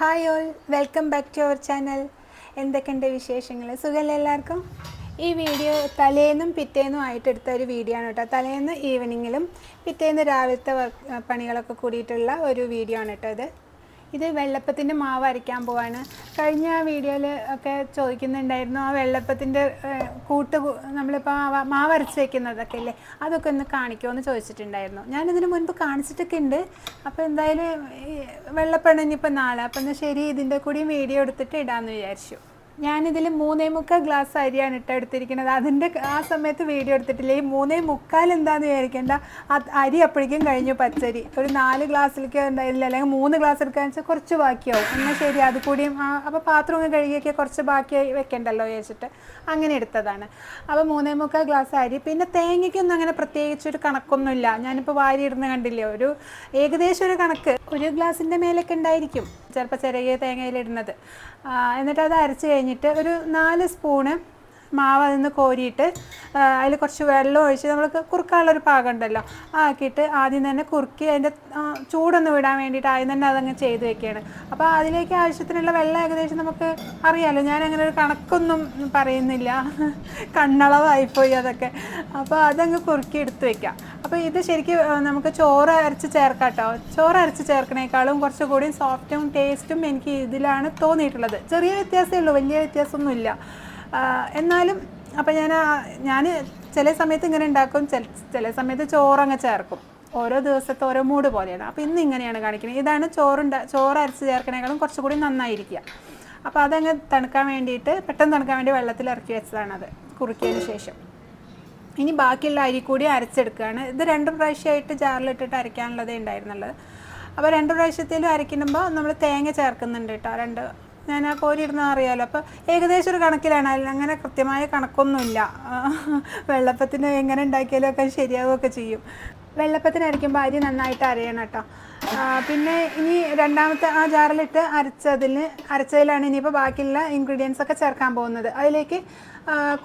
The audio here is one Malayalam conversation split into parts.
Hi all welcome back to our channel എന്തൊക്കെയുണ്ട് വിശേഷങ്ങൾ സുഖമല്ലേ എല്ലാവർക്കും? ഈ വീഡിയോ തലേന്നും പിറ്റേന്നും ആയിട്ട് എടുത്ത ഒരു വീഡിയോ ആണ് കേട്ടോ. തലേന്ന് ഈവനിങ്ങിലും പിറ്റേന്ന് രാവിലത്തെ പണികളൊക്കെ കൂടിയിട്ടുള്ള ഒരു വീഡിയോ ആണ് കേട്ടോ ഇത്. ഇത് വെള്ളപ്പത്തിന്റെ മാവ് അരയ്ക്കാൻ പോവാണ്. കഴിഞ്ഞ വീഡിയോയിൽ ഒക്കെ ചോദിക്കുന്നുണ്ടായിരുന്നു ആ വെള്ളപ്പത്തിന്റെ കൂട്ട് നമ്മളിപ്പോൾ മാവ് അരച്ച് വെക്കുന്നതൊക്കെ ഇല്ലേ? അതൊക്കെ ഒന്ന് കാണിക്കുമോ എന്ന് ചോദിച്ചിട്ടുണ്ടായിരുന്നു. ഞാനിതിന് മുൻപ് കാണിച്ചിട്ടൊക്കെ ഉണ്ട് അപ്പോൾ എന്തായാലും വെള്ളപ്പണിപ്പോൾ നാളെ. അപ്പം എന്നാൽ ശരി ഇതിന്റെ കൂടി വീഡിയോ എടുത്തിട്ട് ഇടാമെന്ന് വിചാരിച്ചു. ഞാനിതിൽ മൂന്നേ മുക്കാൽ ഗ്ലാസ് അരിയാണ് ഇട്ട് എടുത്തിരിക്കുന്നത് അതിന്റെ ആ സമയത്ത് വീഡിയോ എടുത്തിട്ടില്ല? ഈ മൂന്നേ മുക്കാൽ എന്താന്ന് വിചാരിക്കേണ്ട. അരി അപ്പോഴേക്കും കഴിഞ്ഞു പച്ചരി. ഒരു നാല് ഗ്ലാസ്സിലേക്ക് ഉണ്ടായില്ല. അല്ലെങ്കിൽ മൂന്ന് ഗ്ലാസ് എടുക്കാന്ന് വെച്ചാൽ കുറച്ച് ബാക്കിയാവും. എന്നാൽ ശരി അത് കൂടിയും അപ്പോൾ പാത്രം ഒക്കെ കഴുകിയൊക്കെ കുറച്ച് ബാക്കിയായി വെക്കണ്ടല്ലോ വിചാരിച്ചിട്ട്. അങ്ങനെ എടുത്തതാണ്. അപ്പോൾ മൂന്നേ മുക്കാൽ ഗ്ലാസ് അരി. പിന്നെ തേങ്ങയ്ക്കൊന്നും അങ്ങനെ പ്രത്യേകിച്ച് ഒരു കണക്കൊന്നുമില്ല. ഞാനിപ്പോൾ വാരി ഇടുന്ന കണ്ടില്ലേ? ഒരു ഏകദേശം ഒരു കണക്ക്. ഒരു ഗ്ലാസിന്റെ മേലൊക്കെ ഉണ്ടായിരിക്കും. ചിലപ്പോൾ ചെറിയ തേങ്ങയിലിടുന്നത്. എന്നിട്ട് അത് അരച്ച് കഴിഞ്ഞിട്ട് ഒരു നാല് സ്പൂണ് മാവ് അതിൽ നിന്ന് കോരിയിട്ട് അതിൽ കുറച്ച് വെള്ളം ഒഴിച്ച് നമുക്ക് കുറുക്കാനുള്ളൊരു പാകം ഉണ്ടല്ലോ ആക്കിയിട്ട് ആദ്യം തന്നെ കുറുക്കി അതിന്റെ ചൂടൊന്ന് വിടാൻ വേണ്ടിയിട്ട് ആദ്യം തന്നെ അതങ്ങ് ചെയ്ത് വെക്കുകയാണ്. അപ്പോൾ അതിലേക്ക് ആവശ്യത്തിനുള്ള വെള്ളം ഏകദേശം നമുക്ക് അറിയാമല്ലോ ഞാൻ അങ്ങനെ ഒരു കണക്കൊന്നും പറയുന്നില്ല. കണ്ണളവായിപ്പോയി അതൊക്കെ. അപ്പോൾ അതങ്ങ് കുറുക്കി എടുത്ത് വെക്കാം. അപ്പോൾ ഇത് ശരിക്കും നമുക്ക് ചോറ് അരച്ച് ചേർക്കാം ചോറ് അരച്ച് ചേർക്കണേക്കാളും കുറച്ചുകൂടി സോഫ്റ്റും ടേസ്റ്റും എനിക്ക് ഇതിലാണ് തോന്നിയിട്ടുള്ളത്. ചെറിയ വ്യത്യാസമേ ഉള്ളൂ വലിയ വ്യത്യാസമൊന്നുമില്ല. എന്നാലും അപ്പം ഞാൻ ഞാൻ ചില സമയത്ത് ഇങ്ങനെ ഉണ്ടാക്കും ചില ചില സമയത്ത് ചോറങ്ങ് ചേർക്കും. ഓരോ ദിവസത്തെ ഓരോ മൂഡ് പോലെയാണ്. അപ്പോൾ ഇന്ന് ഇങ്ങനെയാണ് കാണിക്കുന്നത് ഇതാണ് ചോറുണ്ട ചോറ് അരച്ച് ചേർക്കണേക്കാളും കുറച്ചുകൂടി നന്നായിരിക്കുക അപ്പോൾ അതങ്ങ് തണുക്കാൻ വേണ്ടിയിട്ട് പെട്ടെന്ന് തണുക്കാൻ വേണ്ടി വെള്ളത്തിൽ ഇറക്കി അത് കുറുക്കിയതിന് ശേഷം. ഇനി ബാക്കിയുള്ള അരി കൂടി അരച്ചെടുക്കുകയാണ് ഇത് രണ്ട് പ്രാവശ്യമായിട്ട് ജാറിലിട്ടിട്ട് അരയ്ക്കാനുള്ളതേ ഉണ്ടായിരുന്നുള്ളത് അപ്പോൾ രണ്ട് പ്രാവശ്യത്തിലും അരയ്ക്കുമ്പോൾ നമ്മൾ തേങ്ങ ചേർക്കുന്നുണ്ട് കേട്ടോ രണ്ട് ഞാൻ ആ കോരി ഇടുന്ന അറിയാമല്ലോ അപ്പോൾ ഏകദേശം ഒരു കണക്കിലാണ്. അതിൽ അങ്ങനെ കൃത്യമായ കണക്കൊന്നുമില്ല. വെള്ളപ്പത്തിന് എങ്ങനെ ഉണ്ടാക്കിയാലും ഒക്കെ ശരിയാവുകയൊക്കെ ചെയ്യും. വെള്ളപ്പത്തിനായിരിക്കും ഭാര്യ നന്നായിട്ട് അരയണം കേട്ടോ. പിന്നെ ഇനി രണ്ടാമത്തെ ആ ജാറിലിട്ട് അരച്ചതിന് അരച്ചതിലാണ് ഇനിയിപ്പോൾ ബാക്കിയുള്ള ഇൻഗ്രീഡിയൻസ് ഒക്കെ ചേർക്കാൻ പോകുന്നത്. അതിലേക്ക്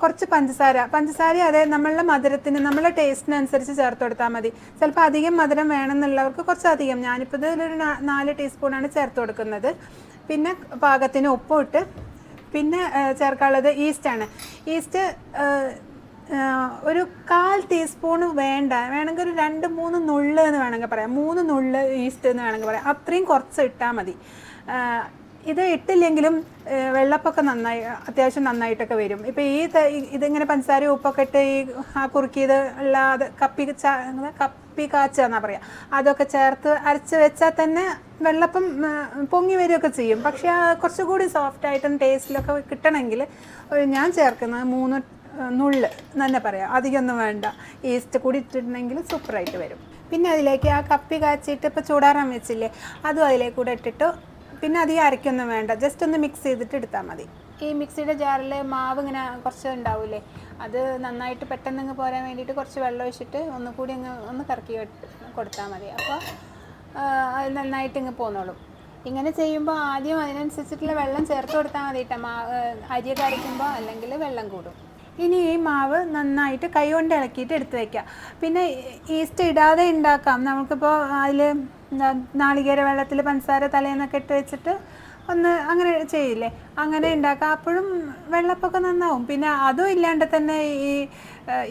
കുറച്ച് പഞ്ചസാര. പഞ്ചസാര അതെ നമ്മളുടെ മധുരത്തിന് നമ്മളെ ടേസ്റ്റിനനുസരിച്ച് ചേർത്ത് കൊടുത്താൽ മതി. ചിലപ്പോൾ അധികം മധുരം വേണമെന്നുള്ളവർക്ക് കുറച്ച് അധികം ഞാനിപ്പോൾ ഇതിലൊരു നാല് ടീസ്പൂണാണ് ചേർത്ത് കൊടുക്കുന്നത്. പിന്നെ പാകത്തിന് ഉപ്പും ഇട്ട് പിന്നെ ചേർക്കാനുള്ളത് ഈസ്റ്റാണ് ഈസ്റ്റ് ഒരു കാൽ ടീസ്പൂണ് വേണ്ട. വേണമെങ്കിൽ ഒരു രണ്ട് മൂന്ന് നുള്ള് എന്ന് വേണമെങ്കിൽ പറയാം. മൂന്ന് നുള്ള് ഈസ്റ്റ് എന്ന് വേണമെങ്കിൽ പറയാം. അത്രയും കുറച്ച് ഇട്ടാൽ മതി. ഇത് ഇട്ടില്ലെങ്കിലും വെള്ളപ്പൊക്കെ നന്നായി അത്യാവശ്യം നന്നായിട്ടൊക്കെ വരും. ഇപ്പോൾ ഈ ഇതിങ്ങനെ പഞ്ചസാര ഉപ്പൊക്കെ ഇട്ട് ഈ ആ കുറുക്കിയത് ഉള്ള അത് കപ്പി കപ്പി കാച്ച എന്നാ പറയാ. അതൊക്കെ ചേർത്ത് അരച്ച് വെച്ചാൽ തന്നെ വെള്ളപ്പം പൊങ്ങി വരികയൊക്കെ ചെയ്യും. പക്ഷേ കുറച്ചുകൂടി സോഫ്റ്റ് ആയിട്ടും ടേസ്റ്റിലൊക്കെ കിട്ടണമെങ്കിൽ ഞാൻ ചേർക്കുന്നത് മൂന്ന് നുള്ള് തന്നെ പറയാം. അധികമൊന്നും വേണ്ട. ഈസ്റ്റ് കൂടി ഇട്ടിട്ടുണ്ടെങ്കിൽ സൂപ്പറായിട്ട് വരും. പിന്നെ അതിലേക്ക് ആ കപ്പി കാച്ചിട്ട് ഇപ്പോൾ ചൂടാറാൻ വെച്ചില്ലേ അതും അതിലേക്ക് കൂടെ ഇട്ടിട്ട് പിന്നെ അധികം അരയ്ക്കൊന്നും വേണ്ട. ജസ്റ്റ് ഒന്ന് മിക്സ് ചെയ്തിട്ട് എടുത്താൽ മതി. ഈ മിക്സിയുടെ ജാറിൽ മാവ് ഇങ്ങനെ കുറച്ച് ഉണ്ടാവില്ലേ അത് നന്നായിട്ട് പെട്ടെന്ന് അങ്ങ് പോരാൻ വേണ്ടിയിട്ട് കുറച്ച് വെള്ളം ഒഴിച്ചിട്ട് ഒന്നുകൂടി അങ്ങ് ഒന്ന് കറക്കി കൊടുത്താൽ മതി. അപ്പോൾ അത് നന്നായിട്ട് ഇങ്ങ് പോന്നോളും. ഇങ്ങനെ ചെയ്യുമ്പോൾ ആദ്യം അതിനനുസരിച്ചിട്ടുള്ള വെള്ളം ചേർത്ത് കൊടുത്താൽ മതി കേട്ടോ മാ അരിയൊക്കെ അരയ്ക്കുമ്പോൾ അല്ലെങ്കിൽ വെള്ളം കൂടും. ഇനി ഈ മാവ് നന്നായിട്ട് കൈകൊണ്ട് ഇളക്കിയിട്ട് എടുത്ത് വയ്ക്കുക പിന്നെ ഈസ്റ്റ് ഇടാതെ ഉണ്ടാക്കാം. നമുക്കിപ്പോൾ അതിൽ നാളികേര വെള്ളത്തിൽ പഞ്ചസാര തലേന്നൊക്കെ ഇട്ട് വെച്ചിട്ട് ഒന്ന് അങ്ങനെ ചെയ്യില്ലേ? അങ്ങനെ ഉണ്ടാക്കാം. അപ്പോഴും വെള്ളപ്പൊക്കെ നന്നാവും. പിന്നെ അതും ഇല്ലാണ്ട് തന്നെ ഈ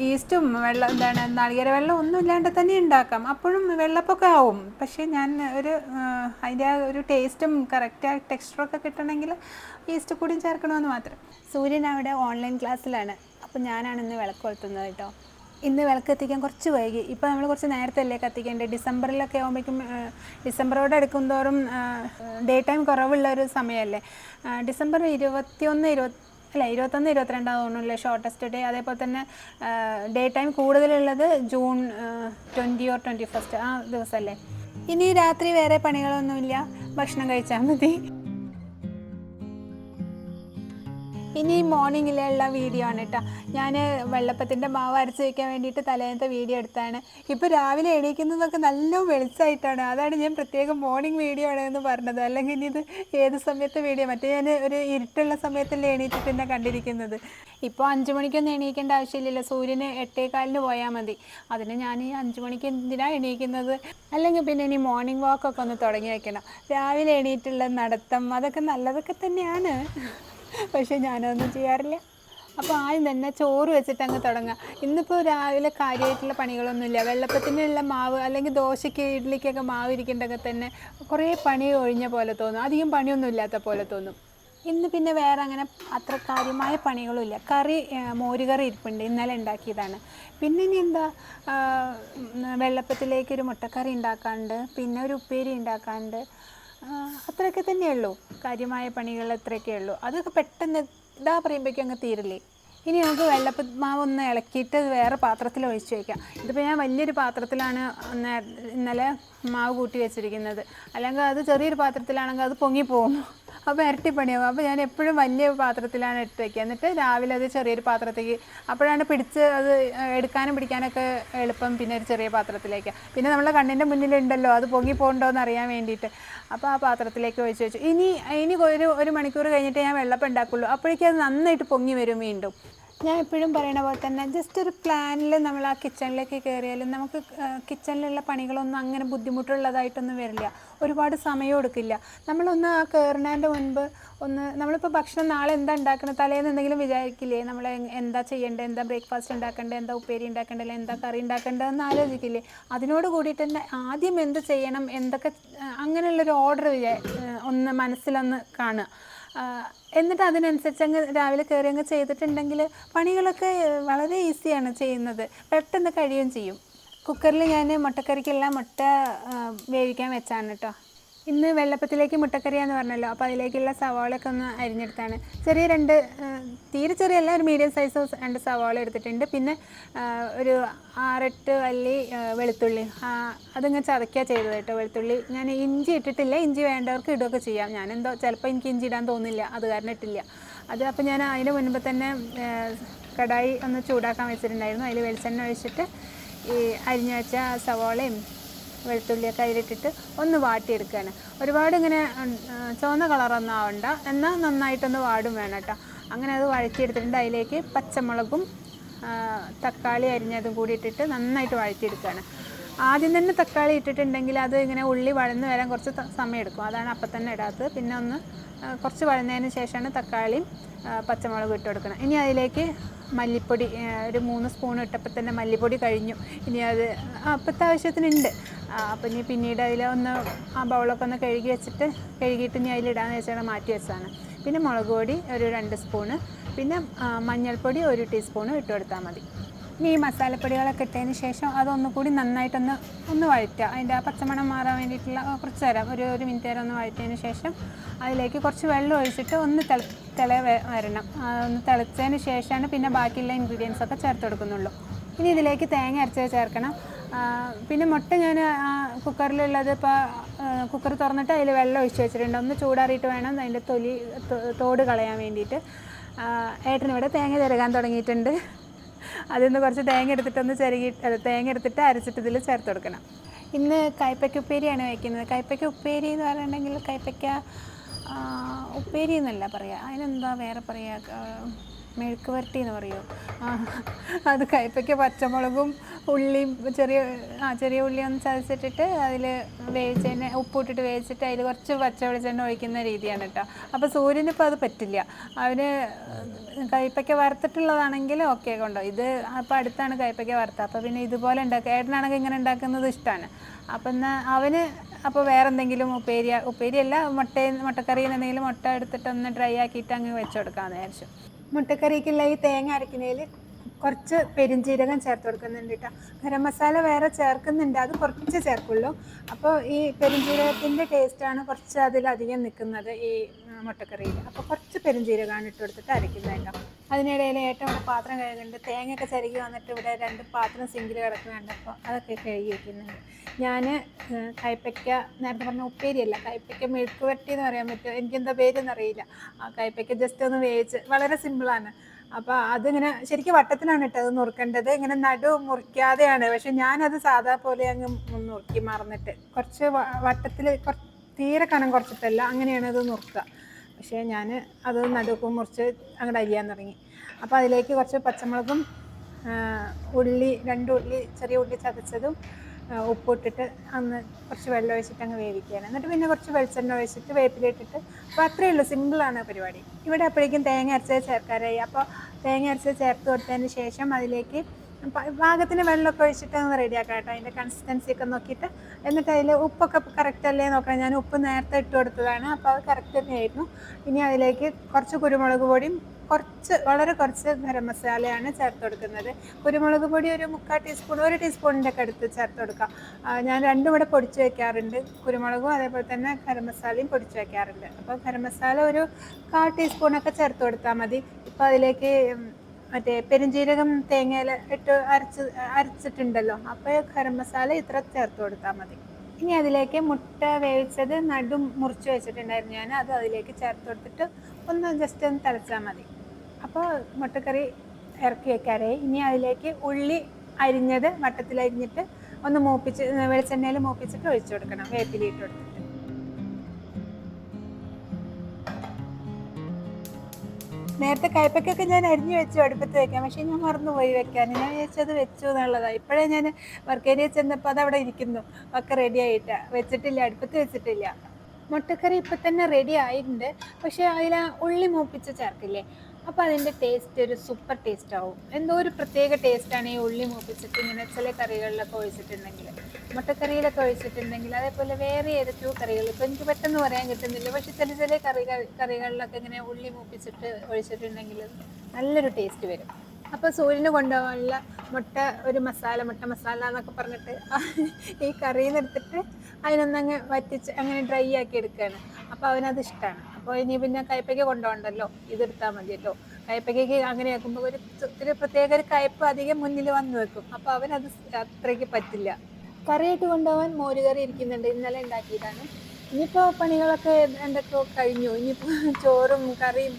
ഈസ്റ്റും വെള്ളം എന്താണ് നാളികേര വെള്ളം ഒന്നും ഇല്ലാണ്ട് തന്നെ ഉണ്ടാക്കാം. അപ്പോഴും വെള്ളപ്പൊക്കെ ആവും. പക്ഷേ ഞാൻ ഒരു അതിന്റെ ആ ഒരു ടേസ്റ്റും കറക്റ്റ് ആ ടെക്സ്ചറൊക്കെ കിട്ടണമെങ്കിൽ ഈസ്റ്റ് കൂടി ചേർക്കണമെന്ന് മാത്രം. സൂര്യൻ അവിടെ ഓൺലൈൻ ക്ലാസ്സിലാണ് അപ്പോൾ ഞാനാണ് ഇന്ന് വിളക്ക് കൊളുത്തുന്നത് കേട്ടോ. ഇന്ന് വിളക്ക് എത്തിക്കാൻ കുറച്ച് വൈകി. ഇപ്പോൾ നമ്മൾ കുറച്ച് നേരത്തെ അല്ലേ കത്തിക്കേണ്ടത്? ഡിസംബറിലൊക്കെ ആകുമ്പോഴേക്കും ഡിസംബറോട് അടുക്കും തോറും ഡേ ടൈം കുറവുള്ള ഒരു സമയമല്ലേ ഡിസംബർ ഇരുപത്തിയൊന്ന് ഇരുപത്തി അല്ല ഇരുപത്തൊന്ന് ഇരുപത്തിരണ്ടാം തോന്നുന്നില്ലേ ഷോർട്ടസ്റ്റ് ഡേ അതേപോലെ തന്നെ ഡേ ടൈം കൂടുതലുള്ളത് June twenty or twenty first ആ ദിവസമല്ലേ ഇനി രാത്രി വേറെ പണികളൊന്നുമില്ല. ഭക്ഷണം കഴിച്ചാൽ മതി. ഇനി മോർണിംഗിലുള്ള വീഡിയോ ആണ് കേട്ടോ. ഞാൻ വെള്ളപ്പത്തിന്റെ മാവ് അരച്ച് വയ്ക്കാൻ വേണ്ടിയിട്ട് തലേന്നത്തെ വീഡിയോ എടുത്താണ്. ഇപ്പോൾ രാവിലെ എണീക്കുന്നതൊക്കെ നല്ല വെളിച്ചമായിട്ടാണ്. അതാണ് ഞാൻ പ്രത്യേകം മോർണിംഗ് വീഡിയോ ആണ് എന്ന് പറഞ്ഞത്. അല്ലെങ്കിൽ ഇനി ഇത് ഏത് സമയത്ത് വീഡിയോ? മറ്റേ ഞാൻ ഒരു ഇരുട്ടുള്ള സമയത്തല്ലേ എണീറ്റിട്ട് തന്നെ കണ്ടിരിക്കുന്നത്. ഇപ്പോൾ അഞ്ച് മണിക്കൊന്നും എണീക്കേണ്ട ആവശ്യമില്ലല്ലോ. സൂര്യന് എട്ടേകാലിന് പോയാൽ മതി. അതിന് ഞാൻ ഈ അഞ്ച് മണിക്ക് എന്തിനാണ് എണീക്കുന്നത്? അല്ലെങ്കിൽ പിന്നെ ഇനി മോർണിംഗ് വാക്കൊക്കെ ഒന്ന് തുടങ്ങി വയ്ക്കണം രാവിലെ എണീറ്റുള്ള നടത്തം അതൊക്കെ നല്ലതൊക്കെ തന്നെയാണ്. പക്ഷെ ഞാനതൊന്നും ചെയ്യാറില്ല. അപ്പോൾ ആദ്യം തന്നെ ചോറ് വെച്ചിട്ട് അങ്ങ് തുടങ്ങാം. ഇന്നിപ്പോൾ രാവിലെ കാര്യമായിട്ടുള്ള പണികളൊന്നുമില്ല. വെള്ളപ്പത്തിനുള്ള മാവ് അല്ലെങ്കിൽ ദോശയ്ക്ക് ഇഡ്ഡലിക്കൊക്കെ മാവ് ഇരിക്കേണ്ടതൊക്കെ തന്നെ കുറേ പണി ഒഴിഞ്ഞ പോലെ തോന്നും. അധികം പണിയൊന്നും ഇല്ലാത്ത പോലെ തോന്നും. ഇന്ന് പിന്നെ വേറെ അങ്ങനെ അത്ര കാര്യമായ പണികളുമില്ല. കറി മോരുകറി ഇരിപ്പുണ്ട്. ഇന്നലെ ഉണ്ടാക്കിയതാണ്. പിന്നെ ഇനി എന്താ? വെള്ളപ്പത്തിലേക്ക് ഒരു മുട്ടക്കറി ഉണ്ടാക്കാണ്ട് പിന്നെ ഒരു ഉപ്പേരി ഉണ്ടാക്കാനുണ്ട് ആ, അത്രയൊക്കെ തന്നെയുള്ളൂ. കാര്യമായ പണികൾ അത്രയൊക്കെ ഉള്ളൂ. അതൊക്കെ പെട്ടെന്ന് ഇതാ പറയുമ്പോഴേക്കും അങ്ങ് തീരില്ലേ? ഇനി നമുക്ക് വെള്ളപ്പ് മാവ് ഒന്ന് ഇളക്കിയിട്ട് വേറെ പാത്രത്തിൽ ഒഴിച്ച് വയ്ക്കാം ഇതിപ്പോൾ ഞാൻ വലിയൊരു പാത്രത്തിലാണ് ഇന്നലെ മാവ് കൂട്ടി വെച്ചിരിക്കുന്നത്. അല്ലെങ്കിൽ അത് ചെറിയൊരു പാത്രത്തിലാണെങ്കിൽ അത് പൊങ്ങി പൊങ്ങിപ്പോകും അപ്പോൾ ഇരട്ടി പണിയാവും. അപ്പോൾ ഞാൻ എപ്പോഴും വലിയ പാത്രത്തിലാണ് ഇട്ട് വയ്ക്കുക എന്നിട്ട് രാവിലെ അത് ചെറിയൊരു പാത്രത്തേക്ക് അപ്പോഴാണ് പിടിച്ച് അത് എടുക്കാനും പിടിക്കാനൊക്കെ എളുപ്പം പിന്നെ ഒരു ചെറിയ പാത്രത്തിലേക്ക്. പിന്നെ നമ്മളെ കണ്ണിന്റെ മുന്നിലുണ്ടല്ലോ അത് പൊങ്ങി പോകണ്ടോ എന്ന് അറിയാൻ വേണ്ടിയിട്ട്. അപ്പോൾ ആ പാത്രത്തിലേക്ക് ഒഴിച്ച് വെച്ചു. ഇനി ഇനി ഒരു ഒരു മണിക്കൂർ കഴിഞ്ഞിട്ട് ഞാൻ വെള്ളപ്പം ഉണ്ടാക്കുള്ളൂ. അപ്പോഴേക്കും അത് നന്നായിട്ട് പൊങ്ങി വരും വീണ്ടും. ഞാൻ എപ്പോഴും പറയണ പോലെ തന്നെ ജസ്റ്റ് ഒരു പ്ലാനിൽ നമ്മൾ ആ കിച്ചണിലേക്ക് കയറിയാലും നമുക്ക് കിച്ചണിലുള്ള പണികളൊന്നും അങ്ങനെ ബുദ്ധിമുട്ടുള്ളതായിട്ടൊന്നും വരില്ല. ഒരുപാട് സമയം എടുക്കില്ല. നമ്മളൊന്ന് ആ കയറുന്നതിന്റെ മുൻപ് ഒന്ന് നമ്മളിപ്പോൾ ഭക്ഷണം നാളെ എന്താ ഉണ്ടാക്കുന്നത് തലേന്ന് എന്തെങ്കിലും വിചാരിക്കില്ലേ? നമ്മൾ എന്താ ചെയ്യേണ്ടത് എന്താ ബ്രേക്ക്ഫാസ്റ്റ് ഉണ്ടാക്കേണ്ടത് എന്താ ഉപ്പേരി ഉണ്ടാക്കേണ്ടത് എന്താ കറി ഉണ്ടാക്കേണ്ടതെന്ന് ആലോചിക്കില്ലേ? അതിനോട് കൂടിയിട്ട് തന്നെ ആദ്യം എന്ത് ചെയ്യണം എന്തൊക്കെ അങ്ങനെയുള്ളൊരു ഓർഡർ ഒന്ന് മനസ്സിലൊന്ന് കാണുക. എന്നിട്ട് അതിനനുസരിച്ച് അങ്ങ് രാവിലെ കയറി അങ്ങ് ചെയ്തിട്ടുണ്ടെങ്കിൽ പണികളൊക്കെ വളരെ ഈസിയാണ് ചെയ്യുന്നത്. പെട്ടെന്ന് കഴിയുകയും ചെയ്യും. കുക്കറിൽ ഞാൻ മുട്ടക്കറിക്കെല്ലാം മുട്ട വേവിക്കാൻ വെച്ചാണ് കേട്ടോ ഇന്ന് വെള്ളപ്പത്തിലേക്ക് മുട്ടക്കറിയാന്ന് പറഞ്ഞല്ലോ. അപ്പോൾ അതിലേക്കുള്ള സവാളയൊക്കെ ഒന്ന് അരിഞ്ഞെടുത്താണ്. ചെറിയ രണ്ട് തീരെ ചെറിയല്ല ഒരു മീഡിയം സൈസ് രണ്ട് സവാള എടുത്തിട്ടുണ്ട്. പിന്നെ ഒരു ആറെട്ട് അല്ലി വെളുത്തുള്ളി. അതിങ്ങനെ ചതയ്ക്കുക ചെയ്തത് കേട്ടോ വെളുത്തുള്ളി. ഞാൻ ഇഞ്ചി ഇട്ടിട്ടില്ല. ഇഞ്ചി വേണ്ടവർക്ക് ഇടുകയൊക്കെ ചെയ്യാം. ഞാനെന്തോ ചിലപ്പോൾ എനിക്ക് ഇഞ്ചി ഇടാൻ തോന്നില്ല അത് കാരണം ഇട്ടില്ല. അത് അപ്പോൾ ഞാൻ അതിന് മുൻപ് തന്നെ കടായി ഒന്ന് ചൂടാക്കാൻ വെച്ചിട്ടുണ്ടായിരുന്നു. അതിൽ വെളിച്ചെണ്ണ ഒഴിച്ചിട്ട് ഈ അരിഞ്ഞു വെച്ച സവാളയും വെളുത്തുള്ളിയൊക്കെ അതിലിട്ടിട്ട് ഒന്ന് വാട്ടിയെടുക്കുകയാണ് ഒരുപാട് ഇങ്ങനെ ചുവന്ന കളറൊന്നും ആവണ്ട. എന്നാൽ നന്നായിട്ടൊന്ന് വാടും വേണം കേട്ടോ. അങ്ങനെ അത് വഴറ്റിയെടുത്തിട്ടുണ്ട്. അതിലേക്ക് പച്ചമുളകും തക്കാളി അരിഞ്ഞതും കൂടി ഇട്ടിട്ട് നന്നായിട്ട് വഴറ്റിയെടുക്കുകയാണ് ആദ്യം തന്നെ തക്കാളി ഇട്ടിട്ടുണ്ടെങ്കിൽ അത് ഇങ്ങനെ ഉള്ളി വഴന്ന് വരാൻ കുറച്ച് സമയം എടുക്കും അതാണ് അപ്പം തന്നെ ഇടാത്തത്. പിന്നെ ഒന്ന് കുറച്ച് വഴന്നതിന് ശേഷമാണ് തക്കാളിയും പച്ചമുളകും ഇട്ട് കൊടുക്കണം. ഇനി അതിലേക്ക് മല്ലിപ്പൊടി ഒരു മൂന്ന് സ്പൂൺ ഇട്ടപ്പോൾ തന്നെ മല്ലിപ്പൊടി കഴിഞ്ഞു. ഇനി അത് അപ്പോഴത്തെ ആവശ്യത്തിനുണ്ട്. അപ്പോൾ അപ്പം ഇനി പിന്നീട് അതിൽ ഒന്ന് ആ ബൗളൊക്കെ ഒന്ന് കഴുകി വെച്ചിട്ട് കഴുകിയിട്ട് ഇനി അതിലിടാന്ന് വെച്ചാൽ മാറ്റി വെച്ചതാണ്. പിന്നെ മുളക് പൊടി ഒരു രണ്ട് സ്പൂണ് പിന്നെ മഞ്ഞൾപ്പൊടി ഒരു ടീസ്പൂണ് ഇട്ട് കൊടുത്താൽ മതി. ഇനി ഈ മസാലപ്പൊടികളൊക്കെ ഇട്ടതിന് ശേഷം അതൊന്നുകൂടി നന്നായിട്ടൊന്ന് ഒന്ന് വഴറ്റുക. അതിന്റെ ആ പച്ചമണം മാറാൻ വേണ്ടിയിട്ടുള്ള കുറച്ച് നേരം ഒരു ഒരു മിനിറ്റ് നേരം ഒന്ന് വഴറ്റിയതിന് ശേഷം അതിലേക്ക് കുറച്ച് വെള്ളം ഒഴിച്ചിട്ട് ഒന്ന് തിള തിള വരണം. ഒന്ന് തിളച്ചതിന് ശേഷമാണ് പിന്നെ ബാക്കിയുള്ള ഇൻഗ്രീഡിയൻസ് ഒക്കെ ചേർത്ത് കൊടുക്കുന്നുള്ളൂ. ഇനി ഇതിലേക്ക് തേങ്ങ അരച്ചത് ചേർക്കണം. പിന്നെ മുട്ട ഞാൻ കുക്കറിലുള്ളത് ഇപ്പോൾ കുക്കർ തുറന്നിട്ട് അതിൽ വെള്ളം ഒഴിച്ച് വെച്ചിട്ടുണ്ട്. ഒന്ന് ചൂടാറിയിട്ട് വേണം അതിന്റെ തൊലി തോട് കളയാൻ വേണ്ടിയിട്ട്. ഏട്ടനിവിടെ തേങ്ങ തിരകാൻ തുടങ്ങിയിട്ടുണ്ട്. അതിൽ നിന്ന് കുറച്ച് തേങ്ങ എടുത്തിട്ടൊന്ന് അല്ല, തേങ്ങ എടുത്തിട്ട് അരച്ചിട്ട് ഇതിൽ ചേർത്ത് കൊടുക്കണം. ഇന്ന് കൈപ്പയ്ക്ക ഉപ്പേരിയാണ് വയ്ക്കുന്നത് കൈപ്പയ്ക്ക ഉപ്പേരി എന്ന് പറഞ്ഞിട്ടുണ്ടെങ്കിൽ കൈപ്പയ്ക്ക ഉപ്പേരി എന്നല്ല പറയുക അതിനെന്താ വേറെ പറയുക മെഴുക്ക് വരട്ടി എന്ന് പറയുമോ അത് കയ്പയ്ക്ക് പച്ചമുളകും ഉള്ളിയും ചെറിയ ആ ചെറിയ ഉള്ളി ചതച്ചിട്ടിട്ട് അതിൽ വേവിച്ചതിന് ഉപ്പിട്ടിട്ട് വേവിച്ചിട്ട് അതിൽ കുറച്ച് പച്ച വെളിച്ചെണ്ണ ഒഴിക്കുന്ന രീതിയാണ് കേട്ടോ അപ്പോൾ സൂര്യനിപ്പോൾ അത് പറ്റില്ല. അവന് കയ്പ്പയ്ക്ക വറുത്തിട്ടുള്ളതാണെങ്കിൽ ഓക്കെ കൊണ്ടോ. ഇത് അപ്പോൾ അടുത്താണ് കയ്പ്പയ്ക്ക വറുത്തത് അപ്പോൾ പിന്നെ ഇതുപോലെ ഉണ്ടാക്കുക ഏട്ടനാണെങ്കിൽ ഇങ്ങനെ ഉണ്ടാക്കുന്നത് ഇഷ്ടമാണ് അപ്പം എന്നാൽ അവന് അപ്പോൾ വേറെ എന്തെങ്കിലും ഉപ്പേരി ഉപ്പേരിയല്ല മുട്ട മുട്ടക്കറിയിൽ എന്തെങ്കിലും മുട്ട എടുത്തിട്ട് ഒന്ന് ഡ്രൈ ആക്കിയിട്ട് അങ്ങ് വെച്ച് കൊടുക്കാമെന്ന് വിചാരിച്ചു. മുട്ടക്കറിക്കുള്ള ഈ തേങ്ങ അരക്കുന്നതിൽ കുറച്ച് പെരിഞ്ജീരകം ചേർത്ത് കൊടുക്കുന്നുണ്ട് കേട്ടോ. ഗരം മസാല വേറെ ചേർക്കുന്നുണ്ട്. അത് കുറച്ച് ചേർക്കുള്ളൂ. അപ്പോൾ ഈ പെരിഞ്ജീരകത്തിന്റെ ടേസ്റ്റാണ് കുറച്ച് അതിലധികം നിൽക്കുന്നത് ഈ മുട്ടക്കറിയിൽ. അപ്പോൾ കുറച്ച് പെരിഞ്ജീരകമാണ് ഇട്ട് കൊടുത്തിട്ട് അരയ്ക്കുന്നത് കേട്ടോ. അതിനിടയിൽ ഏറ്റവും ഇവിടെ പാത്രം കഴുകുന്നുണ്ട്. തേങ്ങയൊക്കെ ചരുകി വന്നിട്ട് ഇവിടെ രണ്ട് പാത്രം സിങ്കിൽ കിടക്കുന്നുണ്ട്. അപ്പോൾ അതൊക്കെ കഴുകി വയ്ക്കുന്നുണ്ട് ഞാൻ കൈപ്പയ്ക്ക നേരത്തെ പറഞ്ഞ ഉപ്പേരിയല്ല കൈപ്പയ്ക്ക മെഴുക്ക് വരട്ടി എന്ന് പറയാൻ പറ്റുമോ? എനിക്കെന്താ പേരെന്നറിയില്ല ആ കൈപ്പയ്ക്ക ജസ്റ്റ് ഒന്ന് വേവിച്ച് വളരെ സിമ്പിളാണ് അപ്പോൾ അതിങ്ങനെ ശരിക്കും വട്ടത്തിലാണ് ഇട്ടത് നുറുക്കേണ്ടത്. ഇങ്ങനെ നടു മുറിക്കാതെയാണ്. പക്ഷെ ഞാനത് സാധാ പോലെ അങ്ങ് നുറുക്കി മറന്നിട്ട്. കുറച്ച് വട്ടത്തിൽ തീരെ കനം കുറച്ചിട്ടല്ല. അങ്ങനെയാണ് അത് നുറുക്കുക പക്ഷേ ഞാൻ അത് നടുക്കും മുറിച്ച് അങ്ങോട്ട് അരിയാൻ തുടങ്ങി. അപ്പോൾ അതിലേക്ക് കുറച്ച് പച്ചമുളകും ഉള്ളി രണ്ട് ഉള്ളി ചെറിയ ഉള്ളി ചതച്ചതും ഉപ്പിട്ടിട്ട് അന്ന് കുറച്ച് വെള്ളം ഒഴിച്ചിട്ട് അങ്ങ് വേവിക്കുകയാണ്. എന്നിട്ട് പിന്നെ കുറച്ച് വെളിച്ചെണ്ണ ഒഴിച്ചിട്ട് വേപ്പിലിട്ടിട്ട് അപ്പോൾ അത്രയേ ഉള്ളൂ. സിമ്പിളാണ് പരിപാടി. ഇവിടെ അപ്പോഴേക്കും തേങ്ങ അരച്ചത് ചേർക്കാറായി. അപ്പോൾ തേങ്ങ അരച്ചത് ചേർത്ത് കൊടുത്തതിന് ശേഷം അതിലേക്ക് പാകത്തിന് വെള്ളമൊക്കെ ഒഴിച്ചിട്ട് ഒന്ന് റെഡിയാക്കാം കേട്ടോ. അതിന്റെ കൺസിസ്റ്റൻസി ഒക്കെ നോക്കിയിട്ട് എന്നിട്ട് അതിൽ ഉപ്പൊക്കെ കറക്റ്റ് അല്ലേ നോക്കണം. ഞാൻ ഉപ്പ് നേരത്തെ ഇട്ട് കൊടുത്തതാണ്. അപ്പോൾ അത് കറക്റ്റ് തന്നെയായിരുന്നു. ഇനി അതിലേക്ക് കുറച്ച് കുരുമുളക് പൊടിയും കുറച്ച് വളരെ കുറച്ച് ഗരം മസാലയാണ് ചേർത്ത് കൊടുക്കുന്നത്. കുരുമുളക് പൊടി ഒരു മുക്കാൽ ടീസ്പൂൺ ഒരു ടീസ്പൂണിന്റെ ഒക്കെ അടുത്ത് ചേർത്ത് കൊടുക്കാം. ഞാൻ രണ്ടും ഇവിടെ പൊടിച്ച് വയ്ക്കാറുണ്ട് കുരുമുളകും അതേപോലെ തന്നെ ഗരം മസാലയും പൊടിച്ച് വയ്ക്കാറുണ്ട് അപ്പോൾ ഗരം മസാല ഒരു കാൽ ടീസ്പൂണൊക്കെ ചേർത്ത് കൊടുത്താൽ മതി. ഇപ്പോൾ അതിലേക്ക് മറ്റേ പെരുംജീരകം തേങ്ങയിൽ ഇട്ട് അരച്ച് അരച്ചിട്ടുണ്ടല്ലോ. അപ്പോൾ ഗരം മസാല ഇത്ര ചേർത്ത് കൊടുത്താൽ മതി. ഇനി അതിലേക്ക് മുട്ട വേവിച്ചത് നടും മുറിച്ച് വെച്ചിട്ടുണ്ടായിരുന്നു. ഞാൻ അത് അതിലേക്ക് ചേർത്ത് കൊടുത്തിട്ട് ഒന്ന് ജസ്റ്റ് ഒന്ന് തിളച്ചാൽ മതി. അപ്പോൾ മുട്ടക്കറി ഇറക്കി വെക്കാറായി ഇനി അതിലേക്ക് ഉള്ളി അരിഞ്ഞത് വട്ടത്തിൽ അരിഞ്ഞിട്ട് ഒന്ന് മൂപ്പിച്ച് വെളിച്ചെണ്ണയിൽ മൂപ്പിച്ചിട്ട് ഒഴിച്ചു കൊടുക്കണം. വേപ്പിലിട്ട് കൊടുത്തിട്ട് നേരത്തെ കയ്പയ്ക്കൊക്കെ ഞാൻ അരിഞ്ഞു വെച്ചു അടുപ്പത്ത് വെക്കാം പക്ഷേ ഞാൻ മറന്നുപോയി വെക്കാൻ. ഞാൻ വിചാരിച്ചത് വെച്ചു എന്നുള്ളതാണ് ഇപ്പോഴേ ഞാൻ വർക്കേരിയ ചെന്നപ്പോൾ അത് അവിടെ ഇരിക്കുന്നു. ഒക്കെ റെഡി ആയിട്ട്. വെച്ചിട്ടില്ല അടുപ്പത്ത് വെച്ചിട്ടില്ല. മുട്ടക്കറി ഇപ്പം തന്നെ റെഡി ആയിട്ടുണ്ട്. പക്ഷേ അതിൽ ഉള്ളി മൂപ്പിച്ച് ചേർക്കില്ലേ? അപ്പോൾ അതിന്റെ ടേസ്റ്റ് ഒരു സൂപ്പർ ടേസ്റ്റ് ആവും. എന്തോ ഒരു പ്രത്യേക ടേസ്റ്റാണ് ഈ ഉള്ളി മൂപ്പിച്ചിട്ട് ഇങ്ങനെ ചില കറികളിലൊക്കെ ഒഴിച്ചിട്ടുണ്ടെങ്കിൽ മുട്ടക്കറിയിലൊക്കെ ഒഴിച്ചിട്ടുണ്ടെങ്കിൽ അതേപോലെ വേറെ ഏതൊക്കെയോ കറികൾ. ഇപ്പോൾ എനിക്ക് പെട്ടെന്ന് പറയാൻ കിട്ടുന്നില്ല. പക്ഷെ ചില ചില കറി കറികളിലൊക്കെ ഇങ്ങനെ ഉള്ളി മൂപ്പിച്ചിട്ട് ഒഴിച്ചിട്ടുണ്ടെങ്കിൽ നല്ലൊരു ടേസ്റ്റ് വരും. അപ്പോൾ സൂര്യന് കൊണ്ടുപോകാനുള്ള മുട്ട ഒരു മസാല മുട്ട മസാല എന്നൊക്കെ പറഞ്ഞിട്ട് ഈ കറിയിൽ നിന്ന് എടുത്തിട്ട് അതിനൊന്നങ്ങ് വറ്റിച്ച് അങ്ങനെ ഡ്രൈ ആക്കി എടുക്കുകയാണ് അപ്പോൾ അവനത് ഇഷ്ടമാണ് അപ്പോൾ ഇനി പിന്നെ കയ്പ്പയ്ക്ക് കൊണ്ടുപോകണ്ടല്ലോ? ഇതെടുത്താൽ മതിയല്ലോ? കയ്പ്പയ്ക്ക് അങ്ങനെ ആക്കുമ്പോൾ ഒരു ഒരു പ്രത്യേക ഒരു കയ്പ്പ് അധികം മുന്നിൽ വന്നു വെക്കും. അപ്പോൾ അവനത് അത്രയ്ക്ക് പറ്റില്ല. കറിയായിട്ട് കൊണ്ടുപോകാൻ മോരുകറി ഇരിക്കുന്നുണ്ട്. ഇന്നലെ ഉണ്ടാക്കിയതാണ്. ഇനിയിപ്പോൾ പണികളൊക്കെ എന്തൊക്കെയോ കഴിഞ്ഞു. ഇനിയിപ്പോൾ ചോറും കറിയും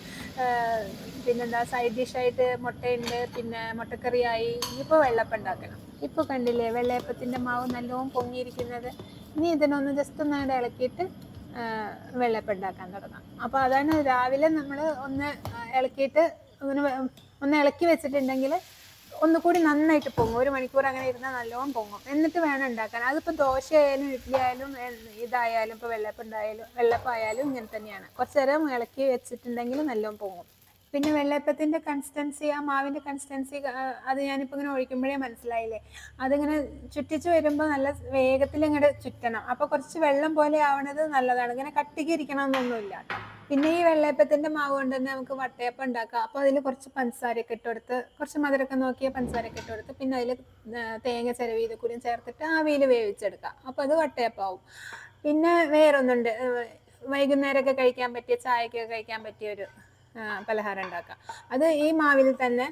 പിന്നെന്താ സൈഡ് ഡിഷായിട്ട് മുട്ടയുണ്ട്. പിന്നെ മുട്ടക്കറിയായി. ഇനിയിപ്പോൾ വെള്ളപ്പം ഉണ്ടാക്കണം. ഇപ്പോൾ കണ്ടില്ലേ വെള്ളയപ്പത്തിന്റെ മാവ് നല്ലോണം പൊങ്ങിയിരിക്കുന്നത്. ഇനി ഇതിനൊന്ന് ജസ്റ്റ് ഒന്ന് ഇളക്കിയിട്ട് വെള്ളപ്പം ഉണ്ടാക്കാൻ തുടങ്ങാം. അപ്പോൾ അതാണ് രാവിലെ നമ്മൾ ഒന്ന് ഇളക്കിയിട്ട് ഒന്ന് ഒന്ന് ഇളക്കി വെച്ചിട്ടുണ്ടെങ്കിൽ ഒന്നുകൂടി നന്നായിട്ട് പൊങ്ങും. ഒരു മണിക്കൂർ അങ്ങനെ ഇരുന്നാൽ നല്ലോണം പൊങ്ങും. എന്നിട്ട് വേണം ഉണ്ടാക്കാൻ. അതിപ്പോൾ ദോശ ആയാലും ഇഡ്ഡലി ആയാലും ഇതായാലും ഇപ്പോൾ വെള്ളപ്പം ഉണ്ടായാലും വെള്ളപ്പം ആയാലും ഇങ്ങനെ തന്നെയാണ്. കുറച്ച് നേരം ഇളക്കി വെച്ചിട്ടുണ്ടെങ്കിൽ നല്ലോണം പൊങ്ങും. പിന്നെ വെള്ളയപ്പത്തിന്റെ കൺസിസ്റ്റൻസി ആ മാവിന്റെ കൺസിസ്റ്റൻസി അത് ഞാനിപ്പോൾ ഇങ്ങനെ ഒഴിക്കുമ്പോഴേ മനസ്സിലായില്ലേ? അതിങ്ങനെ ചുറ്റിച്ച് വരുമ്പോൾ നല്ല വേഗത്തിൽ ഇങ്ങോട്ട് ചുറ്റണം. അപ്പോൾ കുറച്ച് വെള്ളം പോലെ ആവണത് നല്ലതാണ്. ഇങ്ങനെ കട്ടിക്ക് ഇരിക്കണമെന്നൊന്നുമില്ല പിന്നെ ഈ വെള്ളയപ്പത്തിന്റെ മാവ് കൊണ്ട് തന്നെ നമുക്ക് വട്ടയപ്പം ഉണ്ടാക്കാം. അപ്പോൾ അതിൽ കുറച്ച് പഞ്ചസാരയൊക്കെ ഇട്ട് കൊടുത്ത് കുറച്ച് മധുരമൊക്കെ നോക്കിയ പഞ്ചസാരയൊക്കെ ഇട്ട് കൊടുത്ത് പിന്നെ അതിൽ തേങ്ങ ചിരവി ഇത് കൂടിയും ചേർത്തിട്ട് ആവിയിൽ വേവിച്ചെടുക്കാം. അപ്പോൾ അത് വട്ടയപ്പാവും. പിന്നെ വേറൊന്നുണ്ട്. വൈകുന്നേരമൊക്കെ കഴിക്കാൻ പറ്റിയ ചായക്കൊക്കെ കഴിക്കാൻ പറ്റിയ ഒരു പലഹാരം ഉണ്ടാക്കാം. അത് ഈ മാവിൽ തന്നെ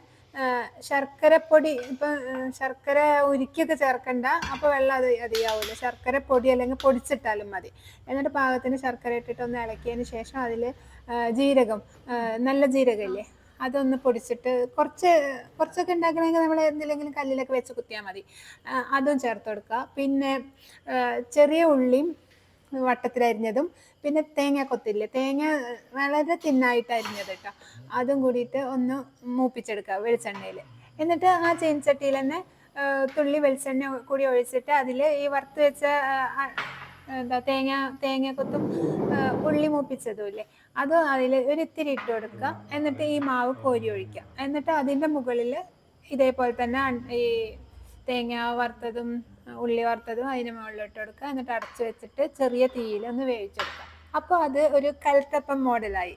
ശർക്കരപ്പൊടി ഇപ്പം ശർക്കര ഉരുക്കിയൊക്കെ ചേർക്കണ്ട അപ്പോൾ വെള്ളം അത് അധികമാവില്ല ശർക്കര പൊടി അല്ലെങ്കിൽ പൊടിച്ചിട്ടാലും മതി. എന്നിട്ട് പാകത്തിന് ശർക്കര ഇട്ടിട്ട് ഒന്ന് ഇളക്കിയതിന് ശേഷം അതിൽ ജീരകം നല്ല ജീരകമില്ലേ അതൊന്ന് പൊടിച്ചിട്ട് കുറച്ച് കുറച്ചൊക്കെ ഉണ്ടാക്കണമെങ്കിൽ നമ്മൾ എന്തെങ്കിലും കല്ലിലൊക്കെ വെച്ച് കുത്തിയാൽ മതി. അതും ചേർത്ത് കൊടുക്കുക. പിന്നെ ചെറിയ ഉള്ളിയും വട്ടത്തിലരിഞ്ഞതും പിന്നെ തേങ്ങ കൊത്തില്ലേ? തേങ്ങ വളരെ തിന്നായിട്ട് അരിഞ്ഞത് കേട്ടോ അതും കൂടിയിട്ട് ഒന്ന് മൂപ്പിച്ചെടുക്കുക വെളിച്ചെണ്ണയിൽ. എന്നിട്ട് ആ ചീനച്ചട്ടിയിൽ തന്നെ തുള്ളി വെളിച്ചെണ്ണ കൂടി ഒഴിച്ചിട്ട് അതിൽ ഈ വറുത്ത് വെച്ച എന്താ തേങ്ങ തേങ്ങ കൊത്തും ഉള്ളി മൂപ്പിച്ചതും ഇല്ലേ? അത് അതിൽ ഒരു ഇത്തിരി ഇട്ട് കൊടുക്കുക. എന്നിട്ട് ഈ മാവ് കോരി ഒഴിക്കുക. എന്നിട്ട് അതിന്റെ മുകളിൽ ഇതേപോലെ തന്നെ ഈ തേങ്ങ വറുത്തതും ഉള്ളി വറുത്തതും അതിന് മുകളിലിട്ട് കൊടുക്കുക. എന്നിട്ട് അടച്ചു വെച്ചിട്ട് ചെറിയ തീയിൽ ഒന്ന് വേവിച്ചെടുക്കുക. അപ്പോൾ അത് ഒരു കൽത്തപ്പം മോഡലായി.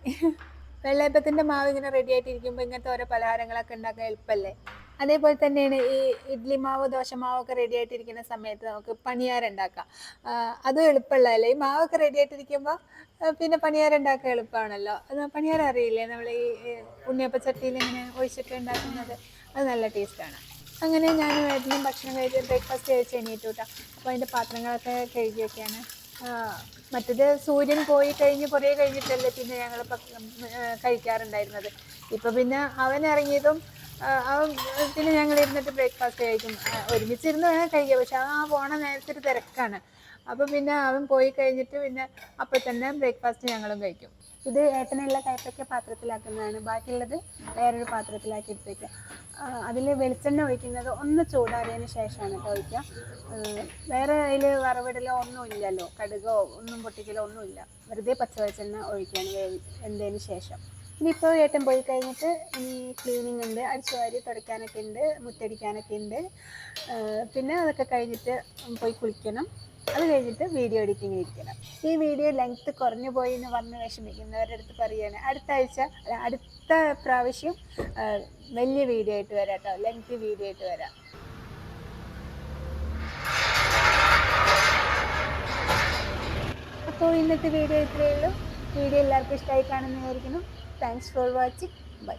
വെള്ളയപ്പത്തിന്റെ മാവ് ഇങ്ങനെ റെഡി ആയിട്ടിരിക്കുമ്പോൾ ഇങ്ങനത്തെ ഓരോ പലഹാരങ്ങളൊക്കെ ഉണ്ടാക്കാൻ എളുപ്പമല്ലേ അതേപോലെ തന്നെയാണ് ഈ ഇഡ്ലി മാവ് ദോശ ഒക്കെ റെഡി ആയിട്ടിരിക്കുന്ന സമയത്ത് നമുക്ക് പണിയാറുണ്ടാക്കാം അതും എളുപ്പമുള്ളതല്ലേ? ഈ മാവൊക്കെ റെഡി ആയിട്ടിരിക്കുമ്പോൾ പിന്നെ പണിയാറുണ്ടാക്കാൻ എളുപ്പമാണല്ലോ. പണിയാർ അറിയില്ലേ? നമ്മൾ ഈ ഉണ്ണിയപ്പച്ചട്ടിയിൽ ഇങ്ങനെ ഒഴിച്ചിട്ട് ഉണ്ടാക്കുന്നത്. അത് നല്ല ടേസ്റ്റാണ് അങ്ങനെ ഞാൻ ഏട്ടനും ഭക്ഷണം കഴിച്ച് ബ്രേക്ക്ഫാസ്റ്റ് കഴിച്ച് എണീറ്റു കേട്ടോ അപ്പോൾ അതിന്റെ പാത്രങ്ങളൊക്കെ കഴുകിയൊക്കെയാണ്. മറ്റേത് സൂര്യൻ പോയി കഴിഞ്ഞ് കുറേ കഴിഞ്ഞിട്ടല്ലേ പിന്നെ ഞങ്ങൾ കഴിക്കാറുണ്ടായിരുന്നത്. ഇപ്പം പിന്നെ അവൻ ഇറങ്ങിയതും അവൻ പിന്നെ ഞങ്ങൾ ഇരുന്നിട്ട് ബ്രേക്ക്ഫാസ്റ്റ് കഴിക്കും ഒരുമിച്ചിരുന്ന് വേണം കഴിക്കുക പക്ഷെ ആ പോണ നേരത്തെ തിരക്കാണ്. അപ്പോൾ പിന്നെ അവൻ പോയി കഴിഞ്ഞിട്ട് പിന്നെ അപ്പോൾ തന്നെ ബ്രേക്ക്ഫാസ്റ്റ് ഞങ്ങളും കഴിക്കും. ഇത് ഏട്ടനുള്ള കയറ്റൊക്കെ പാത്രത്തിലാക്കുന്നതാണ്. ബാക്കിയുള്ളത് വേറൊരു പാത്രത്തിലാക്കി എടുത്തേക്കുക അതിൽ വെളിച്ചെണ്ണ ഒഴിക്കുന്നത് ഒന്ന് ചൂടാറിയതിന് ശേഷമാണ് കേട്ടോ ഒഴിക്കുക വേറെ അതിൽ വറവിടലോ ഒന്നും ഇല്ലല്ലോ. കടുകോ ഒന്നും പൊട്ടിക്കലോ ഒന്നുമില്ല വെറുതെ പച്ച വെളിച്ചെണ്ണ ഒഴിക്കുകയാണ് എന്തതിന് ശേഷം. ഇനിയിപ്പോൾ ഏട്ടൻ പോയി കഴിഞ്ഞിട്ട് ഇനി ക്ലീനിങ് ഉണ്ട്. അടിച്ചുവാരി തുടയ്ക്കാനൊക്കെ ഉണ്ട്. മുറ്റടിക്കാനൊക്കെ ഉണ്ട്. പിന്നെ അതൊക്കെ കഴിഞ്ഞിട്ട് പോയി കുളിക്കണം. അത് കഴിഞ്ഞിട്ട് വീഡിയോ എഡിറ്റിംഗ് ഇരിക്കണം. ഈ വീഡിയോ ലെങ്ത്ത് കുറഞ്ഞു പോയി എന്ന് പറഞ്ഞ് വിഷമിക്കുന്നവരുടെ അടുത്ത് പറയുകയാണ് അടുത്ത ആഴ്ച അല്ല, അടുത്ത പ്രാവശ്യം വലിയ വീഡിയോ ആയിട്ട് വരാം കേട്ടോ ലെങ്ത് വീഡിയോ ആയിട്ട് വരാം. അപ്പോൾ ഇന്നത്തെ വീഡിയോ ഇത്രയേ ഉള്ളൂ. വീഡിയോ എല്ലാവർക്കും ഇഷ്ടമായി കാണുന്നതായിരിക്കുന്നു താങ്ക്സ് ഫോർ വാച്ചിങ് ബൈ